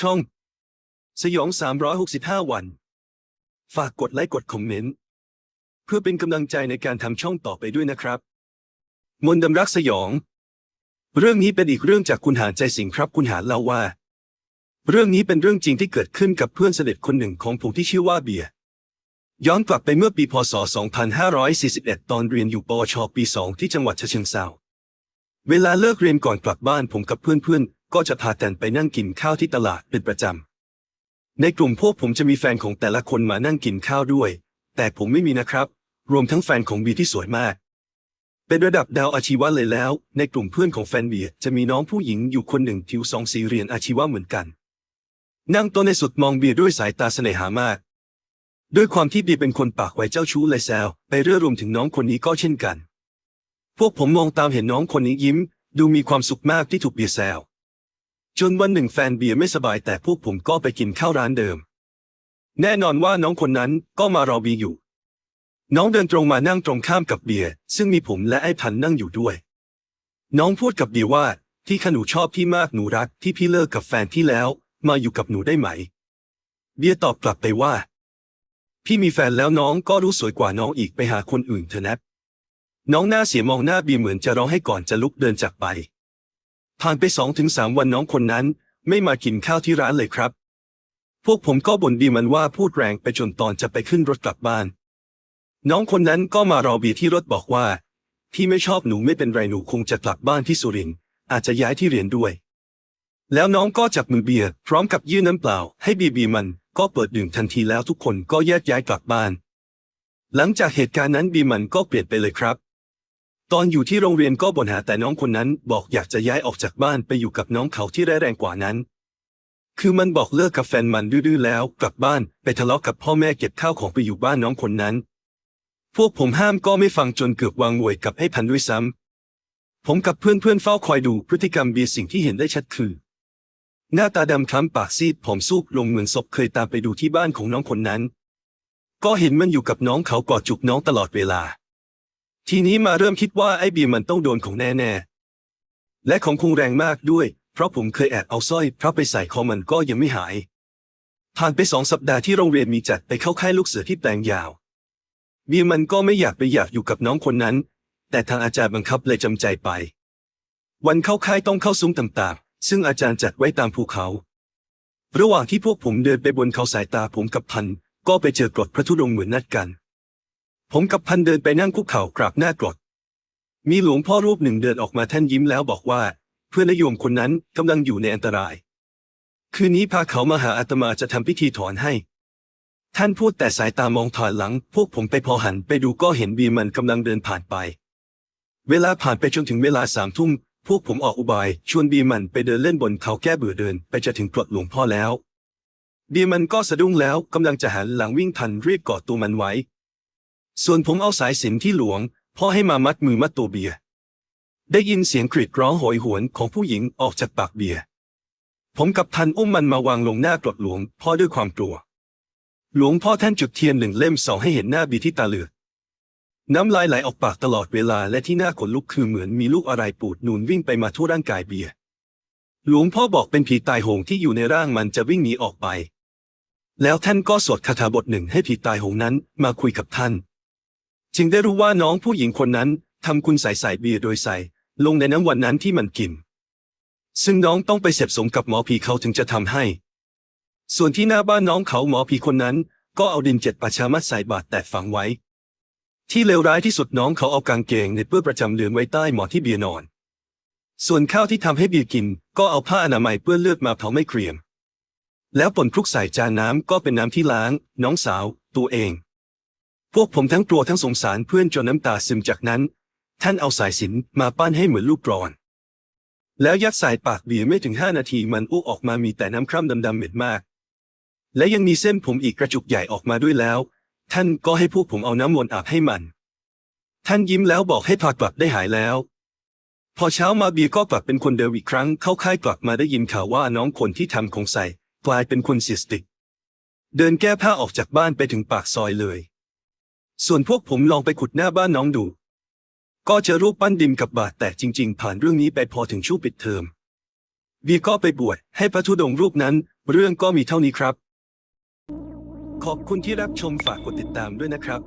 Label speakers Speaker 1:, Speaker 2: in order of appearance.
Speaker 1: ช่อง สยอง 365 วัน ฝากกดไลค์กดคอมเมนต์ เพื่อเป็นกำลังใจในการทำช่องต่อไปด้วยนะครับ มนดำรักสยอง เรื่องนี้เป็นอีกเรื่องจากคุณหาใจสิงครับคุณหาเล่าว่า เรื่องนี้เป็นเรื่องจริงที่เกิดขึ้นกับเพื่อนสนิทคนหนึ่งของผมที่ชื่อว่าเบียร์ย้อนกลับไปเมื่อปีพศ 2541 ตอนเรียนอยู่ปวชปี 2 ที่จังหวัดฉะเชิงเทราเวลาเลิกเรียนก่อนกลับบ้านผมกับเพื่อนๆ ก็จะพากันไปนั่งกินข้าวที่ตลาดเป็นประจำ ในกลุ่มพวกผมจะมีแฟนของแต่ละคนมานั่งกินข้าวด้วย แต่ผมไม่มีนะครับ รวมทั้งแฟนของบีที่สวยมาก เป็นระดับดาวอาชีวะเลยแล้ว ในกลุ่มเพื่อนของแฟนเบียจะมีน้องผู้หญิงอยู่คนหนึ่งทิวสองสีเรียนอาชีวะเหมือนกัน นั่งโตัวในสุดมองเบียด้วยสายตาเสน่หามาก ด้วยความที่เบียเป็นคนปากไวเจ้าชู้เลยแซวไปเรื่อยรวมถึงน้องคนนี้ก็เช่นกัน พวกผมมองตามเห็นน้องคนนี้ยิ้ม ดูมีความสุขมากที่ถูกเบียแซว จนวันหนึ่งแฟนเบียร์ไม่สบายแต่พวกผมก็ไปกินข้าวร้านเดิม แน่นอนว่าน้องคนนั้นก็มารอเบียอยู่ น้องเดินตรงมานั่งตรงข้ามกับเบียร์ซึ่งมีผมและไอ้พันนั่งอยู่ด้วย น้องพูดกับเบียร์ว่าที่ขหนูชอบพี่มากหนูรักที่พี่เลิกกับแฟนที่แล้ว มาอยู่กับหนูได้ไหม เบียร์ตอบกลับไปว่า พี่มีแฟนแล้วน้องก็รู้สวยกว่าน้องอีกไปหาคนอื่นเถอะนะน้องหน้าเสียมองหน้าเบียร์เหมือนจะร้องให้ก่อนจะลุกเดินจากไป ผ่านไปสองถึงสามวันน้องคนนั้น ไม่มากินข้าวที่ร้านเลยครับ พวกผมก็บ่นเบีมันว่าพูดแรงไปจนตอนจะไปขึ้นรถกลับบ้าน น้องคนนั้นก็มารอเบียที่รถบอกว่า พี่ไม่ชอบหนูไม่เป็นไรหนูคงจะกลับบ้านที่สุรินทร์อาจจะย้ายที่เรียนด้วย แล้วน้องก็จับมือเบียร์พร้อมกับยื่นน้ำเปล่า ให้เบียเบียมันก็เปิดดื่มทันทีแล้วทุกคนก็แยกย้ายกลับบ้าน หลังจากเหตุการณ์นั้นเบียมันก็เปลี่ยนไปเลยครับ ตอนอยู่ที่โรงเรียนก็บ่นหาแต่น้องคนนั้นบอกอยากจะย้ายออกจากบ้านไปอยู่กับน้องเขาที่ร้ายแรงกว่านั้น คือมันบอกเลิกกับแฟนมันดื้อแล้วกลับบ้านไปทะเลาะกับพ่อแม่เก็บข้าวของไปอยู่บ้านน้องคนนั้น พวกผมห้ามก็ไม่ฟังจนเกือบวางงวยกับให้พันด้วยซ้ำผมกับเพื่อนๆเฝ้าคอยดูพฤติกรรมเบียร์สิ่งที่เห็นได้ชัดคือ หน้าตาดำคล้ำปากซีดผอมซูบลงเหมือนศพเคยตามไปดูที่บ้านของน้องคนนั้น ก็เห็นมันอยู่กับน้องเขากอดจุกน้องตลอดเวลา ทีนี้มาเริ่มคิดว่าไอ้บีมันต้องโดนของแน่ๆและของคงแรงมากด้วย เพราะผมเคยแอบเอาสร้อยพระไปใส่คอมันก็ยังไม่หาย ผ่านไปสองสัปดาห์ที่โรงเรียนมีจัดไปเข้าค่ายลูกเสือที่แปลงยาว บีมันก็ไม่อยากไปอยากอยู่กับน้องคนนั้น แต่ทางอาจารย์บังคับเลยจำใจไป วันเข้าค่ายต้องเข้าซุ้มต่างๆ ซึ่งอาจารย์จัดไว้ตามภูเขา ระหว่างที่พวกผมเดินไปบนเขาสายตาผมกับพันก็ไปเจอกรดพระธุดงค์เหมือนนัดกัน ผมกับพันเดินไปนั่งคุกเข่ากราบหน้ากรด มีหลวงพ่อรูปหนึ่งเดินออกมาท่านยิ้มแล้วบอกว่า เพื่อนนโยมคนนั้นกำลังอยู่ในอันตราย คืนนี้พาเขามาหาอาตมาจะทำพิธีถอนให้ ท่านพูดแต่สายตามองถอยหลัง พวกผมไปพอหันไปดูก็เห็นบีมันกำลังเดินผ่านไป เวลาผ่านไปจนถึงเวลาสามทุ่มพวกผมออกอุบาย ชวนบีมันไปเดินเล่นบนเขาแก้เบื่อเดิน ไปจะถึงกรดหลวงพ่อแล้วบีมันก็สะดุ้งแล้วกำลังจะหันหลังวิ่งทันรีบกอดตัวมันไว้ ส่วนผมเอาสายสินที่หลวงพ่อให้มามัดมือมัดตัวเบียร์ได้ยินเสียงกรีดร้องโหยหวนของผู้หญิงออกจากปากเบียร์ผมกับทันอุ้มมันมาวางลงหน้ากรดหลวงพ่อด้วยความกลัว หลวงพ่อท่านจุดเทียนหนึ่งเล่มส่องให้เห็นหน้าบีที่ตาเหลือกน้ำลายไหลออกปากตลอดเวลาและที่หน้าขนลุกคือเหมือนมีลูกอะไรปูดนูนวิ่งไปมาทั่วร่างกายเบียร์หลวงพ่อบอกเป็นผีตายโหงที่อยู่ในร่างมันจะวิ่งหนีออกไป แล้วท่านก็สวดคาถาบทหนึ่งให้ผีตายโหงนั้นมาคุยกับท่าน จึงได้รู้ว่าน้องผู้หญิงคนนั้นทำคุณใส่ใส่เบียร์โดยใส่ ลงในน้ำวันนั้นที่มันกิน ซึ่งน้องต้องไปเสพสมกับหมอผีเขาถึงจะทำให้ ส่วนที่หน้าบ้านน้องเขาหมอผีคนนั้น ก็เอาดินเจ็ดประชามัดใส่บาตรแตกฝังไว้ ที่เลวร้ายที่สุดน้องเขาเอากางเกงในเปื้อนประจำเดือนไว้ใต้หมอนที่เบียร์นอน ส่วนข้าวที่ทำให้เบียร์กิน ก็เอาผ้าอนามัยเปื้อนเลือดมาเผาไม่เกรียม แล้วปนคลุกใส่จานน้ำก็เป็นน้ำที่ล้าง น้องสาว ตัวเอง พวกผมทั้งกลัวทั้งสงสารเพื่อนจนน้ำตาซึมจากนั้น ท่านเอาสายสินมาปั้นให้เหมือนลูกกรอน แล้วยัดใส่ปากเบียไม่ถึงห้านาทีมันอ้วกออกมามีแต่น้ำคร่ำดำๆเหม็นมาก และยังมีเส้นผมอีกกระจุกใหญ่ออกมาด้วยแล้ว ท่านก็ให้พวกผมเอาน้ำมนต์อาบให้มัน ท่านยิ้มแล้วบอกให้พากลับได้หายแล้ว พอเช้ามาเบียก็กลับเป็นคนเดิมอีกครั้ง เข้าค่ายกลับมาได้ยินข่าวว่าน้องคนที่ทำของใส่กลายเป็นคนเสียสติ เดินแก้ผ้าออกจากบ้านไปถึงปากซอยเลย ส่วนพวกผมลองไปขุดหน้าบ้านน้องดู ก็จะรูปปั้นดิมกับบาทแต่จริง ๆ ผ่านเรื่องนี้ไปพอถึงช่วงปิดเทอมวีก็ไปบวชให้พระธุดงค์รูปนั้น เรื่องก็มีเท่านี้ครับ ขอบคุณที่รับชมฝากกดติดตามด้วยนะครับ